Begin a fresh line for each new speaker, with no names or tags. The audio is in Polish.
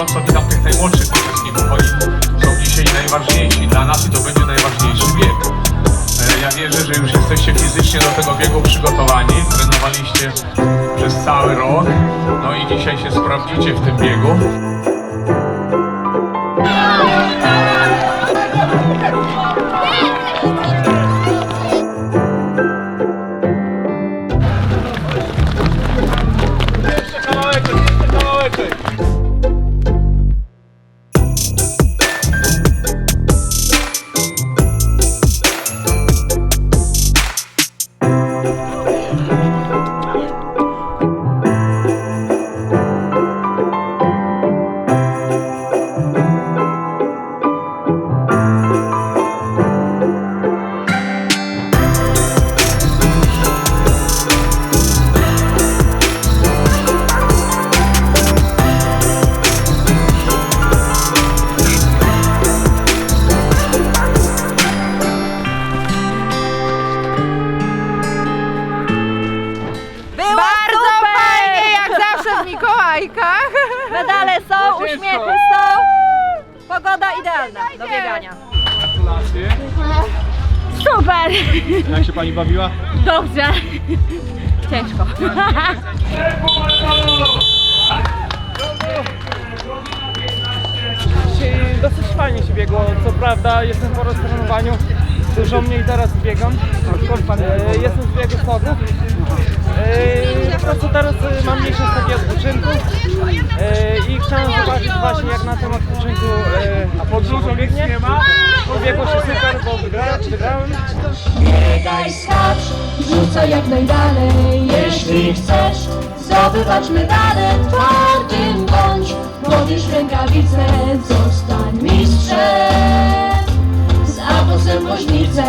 i tam tych najmłodszych uczestników. Oni są dzisiaj najważniejsi dla nas i to będzie najważniejszy bieg. E, Ja wierzę, że już jesteście fizycznie do tego biegu przygotowani, trenowaliście przez cały rok, no i dzisiaj się sprawdzicie w tym biegu.
Mikołajkach.
Medale są,
Ciężko.
uśmiechy są. Pogoda idealna do biegania.
Gratulacje.
Super!
Jak się pani bawiła?
Dobrze. Ciężko.
Dzisiaj dosyć fajnie się biegło, co prawda jestem po roztrenowaniu, dużo mniej teraz biegam. E, Jestem z biegu sodów. E, Po prostu teraz e, mam mniejsze stopnie odpoczynku właśnie jak na tym odpoczynku e, a podróżą biegnie. Pobiegło się super, bo wygrałem, wygrałem.
Biegaj, skacz, rzucaj jak najdalej Jeśli chcesz zdobywać medale Twardym bądź, podnieś rękawice Zostań mistrzem z Atosem Woźnice